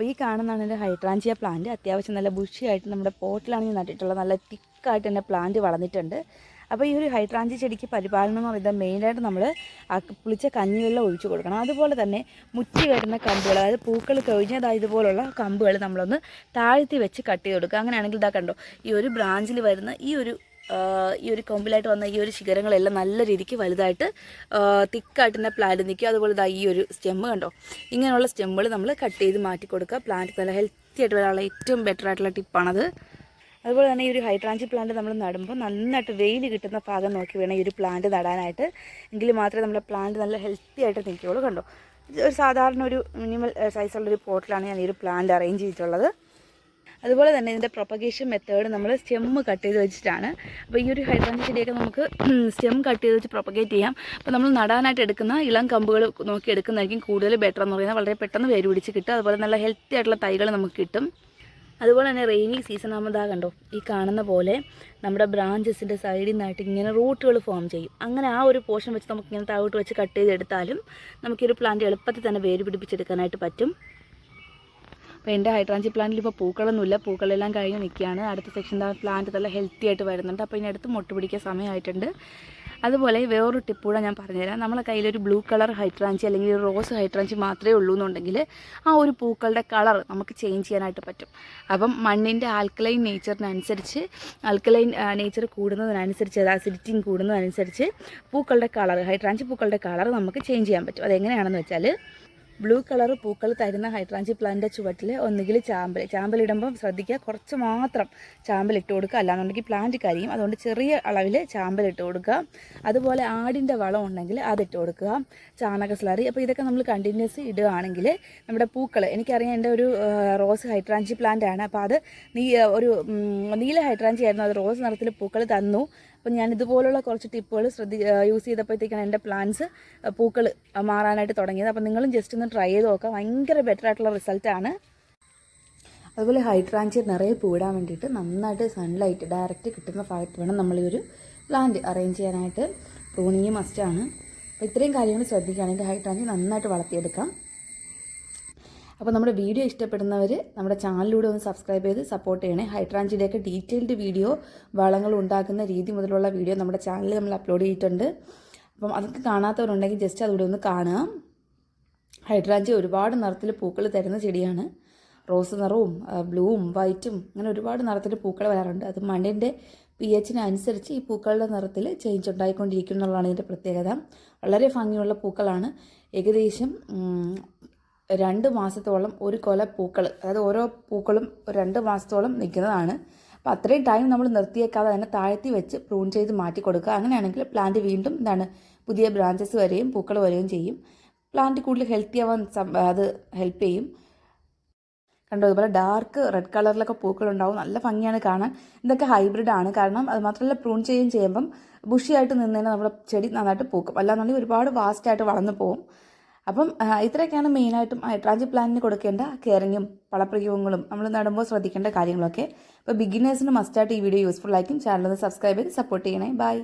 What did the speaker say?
അപ്പോൾ ഈ കാണുന്നതാണ് എന്റെ ഹൈഡ്രാഞ്ചിയ പ്ലാന്റ് അത്യാവശ്യം നല്ല ബുഷിയായിട്ട് നമ്മുടെ പോട്ടിലാണ് ഞാൻ നട്ടിട്ടുള്ളത് നല്ല തിക്കായിട്ട് തന്നെ പ്ലാന്റ് വളർന്നിട്ടുണ്ട്. അപ്പോൾ ഈ ഒരു ഹൈഡ്രാഞ്ചി ചെടിക്ക് പരിപാലനം എന്ന് പറയുന്നത് മെയിനായിട്ട് നമ്മൾ പുളിച്ച കഞ്ഞിവെള്ളം ഒഴിച്ചു കൊടുക്കണം. അതുപോലെ തന്നെ മുറ്റി വരുന്ന കമ്പുകൾ അതായത് പൂക്കൾ കഴിഞ്ഞതായ ഇതുപോലുള്ള കമ്പുകൾ നമ്മളൊന്ന് താഴ്ത്തി വെച്ച് കട്ട് ചെയ്ത് കൊടുക്കുക. അങ്ങനെയാണെങ്കിൽ ഇതാ കണ്ടോ ഈ ഒരു ബ്രാഞ്ചിൽ വരുന്ന ഈ ഒരു ഈ ഒരു കൊമ്പിലായിട്ട് വന്ന ഈ ഒരു ശിഖരങ്ങളെല്ലാം നല്ല രീതിക്ക് വലുതായിട്ട് തിക്കായിട്ട് തന്നെ പ്ലാന്റ് നിൽക്കും. അതുപോലെ ഇതാ ഈ ഒരു സ്റ്റെമ്മ് കണ്ടോ? ഇങ്ങനെയുള്ള സ്റ്റെമ്മുകൾ നമ്മൾ കട്ട് ചെയ്ത് മാറ്റി കൊടുക്കുക. പ്ലാന്റ് നല്ല ഹെൽത്തി ആയിട്ട് വരാനുള്ള ഏറ്റവും ബെറ്റർ ആയിട്ടുള്ള ടിപ്പാണത് അതുപോലെ തന്നെ ഈ ഒരു ഹൈഡ്രാഞ്ചി പ്ലാന്റ് നമ്മൾ നടുമ്പോൾ നന്നായിട്ട് വെയിൽ കിട്ടുന്ന ഭാഗം നോക്കി വേണം ഈ ഒരു പ്ലാന്റ് നടാനായിട്ട്. എങ്കിൽ മാത്രമേ നമ്മുടെ പ്ലാന്റ് നല്ല ഹെൽത്തി ആയിട്ട് നിൽക്കുകയുള്ളൂ. കണ്ടോ? ഒരു സാധാരണ ഒരു മിനിമൽ സൈസുള്ളൊരു പോട്ടിലാണ് ഞാൻ ഈ ഒരു പ്ലാന്റ് അറേഞ്ച് ചെയ്തിട്ടുള്ളത്. അതുപോലെ തന്നെ ഇതിന്റെ പ്രൊപ്പഗേഷൻ മെത്തേഡ് നമ്മൾ സ്റ്റെം കട്ട് ചെയ്ത് വെച്ചിട്ടാണ്. അപ്പോൾ ഈ ഒരു ഹൈഡ്രാഞ്ചി ചെടിയൊക്കെ നമുക്ക് സ്റ്റെം കട്ട് ചെയ്ത് വെച്ച് പ്രൊപ്പഗേറ്റ് ചെയ്യാം. അപ്പോൾ നമ്മൾ നടാനായിട്ട് എടുക്കുന്ന ഇളം കമ്പുകൾ നോക്കി എടുക്കുന്നതായിരിക്കും കൂടുതൽ ബെറ്റർ എന്ന് പറയുന്നത്. വളരെ പെട്ടെന്ന് വേര് പിടിച്ച് കിട്ടും. അതുപോലെ നല്ല ഹെൽത്തി ആയിട്ടുള്ള തൈകൾ നമുക്ക് കിട്ടും. അതുപോലെ തന്നെ റെയിനി സീസൺ ആകുമ്പോൾ ഇതാ കണ്ടോ ഈ കാണുന്ന പോലെ നമ്മുടെ ബ്രാഞ്ചസിന്റെ സൈഡിൽ നിന്നായിട്ട് ഇങ്ങനെ റൂട്ടുകൾ ഫോം ചെയ്യും. അങ്ങനെ ആ ഒരു പോർഷൻ വെച്ച് നമുക്ക് ഇങ്ങനെ താഴോട്ട് വെച്ച് കട്ട് ചെയ്തെടുത്താലും നമുക്കൊരു പ്ലാന്റ് എളുപ്പത്തിൽ തന്നെ വേര് പിടിപ്പിച്ചെടുക്കാനായിട്ട് പറ്റും. അപ്പോൾ എന്റെ ഹൈഡ്രാഞ്ചി പ്ലാന്റിൽ ഇപ്പോൾ പൂക്കളൊന്നുമില്ല. പൂക്കളെല്ലാം കഴിഞ്ഞ് നിൽക്കുകയാണ്. അടുത്ത സെക്ഷൻ പ്ലാന്റ് നല്ല ഹെൽത്തി ആയിട്ട് വരുന്നുണ്ട്. അപ്പോൾ ഇനി അടുത്ത് പിടിക്കാൻ സമയമായിട്ടുണ്ട്. അതുപോലെ വേറൊരു ടിപ്പ് കൂടെ ഞാൻ പറഞ്ഞുതരാം. നമ്മളെ കയ്യിലൊരു ബ്ലൂ കളർ ഹൈഡ്രാഞ്ചി അല്ലെങ്കിൽ ഒരു റോസ് ഹൈഡ്രാഞ്ചി മാത്രമേ ഉള്ളൂ എന്നുണ്ടെങ്കിൽ ആ ഒരു പൂക്കളുടെ കളർ നമുക്ക് ചേഞ്ച് ചെയ്യാനായിട്ട് പറ്റും. അപ്പം മണ്ണിന്റെ ആൽക്കലൈൻ നേച്ചറിനനുസരിച്ച് ആൽക്കലൈൻ നേച്ചർ കൂടുന്നതിനനുസരിച്ച് അത് അസിഡിറ്റിങ് കൂടുന്നതനുസരിച്ച് പൂക്കളുടെ കളർ ഹൈഡ്രാഞ്ചി പൂക്കളുടെ കളർ നമുക്ക് ചേഞ്ച് ചെയ്യാൻ പറ്റും. അതെങ്ങനെയാണെന്ന് വെച്ചാൽ ബ്ലൂ കളർ പൂക്കൾ തരുന്ന ഹൈഡ്രാഞ്ചി പ്ലാന്റിന്റെ ചുവട്ടിൽ ഒന്നുകിൽ ചാമ്പൽ ഇടുമ്പം ശ്രദ്ധിക്കുക കുറച്ച് മാത്രം ചാമ്പൽ ഇട്ട് കൊടുക്കുക. അല്ലാന്നുണ്ടെങ്കിൽ പ്ലാന്റ് കരിയും. അതുകൊണ്ട് ചെറിയ അളവിൽ ചാമ്പൽ ഇട്ട് കൊടുക്കുക. അതുപോലെ ആടിന്റെ വളം ഉണ്ടെങ്കിൽ അതിട്ട് കൊടുക്കുക. ചാണക സ്ലറി അപ്പോൾ ഇതൊക്കെ നമ്മൾ കണ്ടിന്യൂസ് ഇടുകയാണെങ്കിൽ നമ്മുടെ പൂക്കൾ എനിക്കറിയാം എന്റെ ഒരു റോസ് ഹൈഡ്രാഞ്ചി പ്ലാന്റ് ആണ്. അപ്പോൾ അത് നീ ഒരു നീല ഹൈഡ്രാഞ്ചി ആയിരുന്നു. അത് റോസ് നിറത്തിൽ പൂക്കൾ തന്നു. അപ്പം ഞാൻ ഇതുപോലുള്ള കുറച്ച് ടിപ്പുകൾ ശ്രദ്ധി യൂസ് ചെയ്തപ്പോഴത്തേക്കാണ് എന്റെ പ്ലാന്റ്സ് പൂക്കൾ മാറാനായിട്ട് തുടങ്ങിയത്. അപ്പം നിങ്ങളും ജസ്റ്റ് ഒന്ന് ട്രൈ ചെയ്ത് നോക്കാം. ഭയങ്കര ബെറ്റർ ആയിട്ടുള്ള റിസൾട്ടാണ് അതുപോലെ ഹൈഡ്രാഞ്ചി നിറയെ പൂടാൻ വേണ്ടിയിട്ട് നന്നായിട്ട് സൺലൈറ്റ് ഡയറക്റ്റ് കിട്ടുന്ന ഭാഗത്ത് വേണം നമ്മൾ ഈ ഒരു പ്ലാന്റ് അറേഞ്ച് ചെയ്യാനായിട്ട്. പ്രൂണിങ് മസ്റ്റാണ് അപ്പോൾ ഇത്രയും കാര്യങ്ങൾ ശ്രദ്ധിക്കുകയാണെങ്കിൽ ഹൈഡ്രാഞ്ചി നന്നായിട്ട് വളർത്തിയെടുക്കാം. അപ്പോൾ നമ്മുടെ വീഡിയോ ഇഷ്ടപ്പെടുന്നവർ നമ്മുടെ ചാനലിലൂടെ ഒന്ന് സബ്സ്ക്രൈബ് ചെയ്ത് സപ്പോർട്ട് ചെയ്യണേ. ഹൈഡ്രാഞ്ചിയുടെയൊക്കെ ഡീറ്റെയിൽഡ് വീഡിയോ വളങ്ങൾ ഉണ്ടാക്കുന്ന രീതി മുതലുള്ള വീഡിയോ നമ്മുടെ ചാനലിൽ നമ്മൾ അപ്ലോഡ് ചെയ്തിട്ടുണ്ട്. അപ്പം അതൊക്കെ കാണാത്തവരുണ്ടെങ്കിൽ ജസ്റ്റ് അതുകൂടെ ഒന്ന് കാണുക ഹൈഡ്രാഞ്ചി ഒരുപാട് നിറത്തിൽ പൂക്കൾ തരുന്ന ചെടിയാണ്. റോസ് നിറവും ബ്ലൂവും വൈറ്റും അങ്ങനെ ഒരുപാട് നിറത്തിൽ പൂക്കൾ വരാറുണ്ട്. അത് മണ്ണിന്റെ പി എച്ചിനനുസരിച്ച് ഈ പൂക്കളുടെ നിറത്തിൽ ചേഞ്ച് ഉണ്ടായിക്കൊണ്ടിരിക്കും എന്നുള്ളതാണ് ഇതിന്റെ പ്രത്യേകത. വളരെ ഭംഗിയുള്ള പൂക്കളാണ്. ഏകദേശം രണ്ട് മാസത്തോളം ഒരു കൊല പൂക്കൾ അതായത് ഓരോ പൂക്കളും രണ്ട് മാസത്തോളം നിൽക്കുന്നതാണ്. അപ്പോൾ അത്രയും ടൈം നമ്മൾ നിർത്തിയേക്കാതെ തന്നെ താഴ്ത്തി വെച്ച് പ്രൂൺ ചെയ്ത് മാറ്റി കൊടുക്കുക. അങ്ങനെയാണെങ്കിൽ പ്ലാന്റ് വീണ്ടും എന്താണ് പുതിയ ബ്രാഞ്ചസ് വരെയും പൂക്കൾ വരികയും ചെയ്യും. പ്ലാന്റ് കൂടുതൽ ഹെൽത്തി ആവാൻ അത് ഹെൽപ്പ് ചെയ്യും. കണ്ടോ ഇതുപോലെ ഡാർക്ക് റെഡ് കളറിലൊക്കെ പൂക്കളുണ്ടാവും നല്ല ഭംഗിയാണ് കാണാൻ. ഇതൊക്കെ ഹൈബ്രിഡ് ആണ്. കാരണം അത് മാത്രമല്ല പ്രൂൺ ചെയ്യുകയും ചെയ്യുമ്പം ബുഷിയായിട്ട് നിന്നതിന് നമ്മുടെ ചെടി നന്നായിട്ട് പൂക്കും. അല്ലാന്നുണ്ടെങ്കിൽ ഒരുപാട് വാസ്റ്റായിട്ട് വളർന്നു പോകും അപ്പം ഇത്രയൊക്കെയാണ് മെയിനായിട്ടും ഹൈഡ്രാഞ്ചി പ്ലാന്റിന് കൊടുക്കേണ്ട കെയറിങ്ങും വളപ്രയോഗങ്ങളും നമ്മൾ നടുമ്പോൾ ശ്രദ്ധിക്കേണ്ട കാര്യങ്ങളൊക്കെ. അപ്പോൾ ബിഗിനേഴ്സിന് മസ്റ്റായിട്ട് ഈ വീഡിയോ യൂസ്ഫുൾ ആയിരിക്കും. ചാനൽ ഒന്ന് സബ്സ്ക്രൈബ് ചെയ്ത് സപ്പോർട്ട് ചെയ്യണേ. ബൈ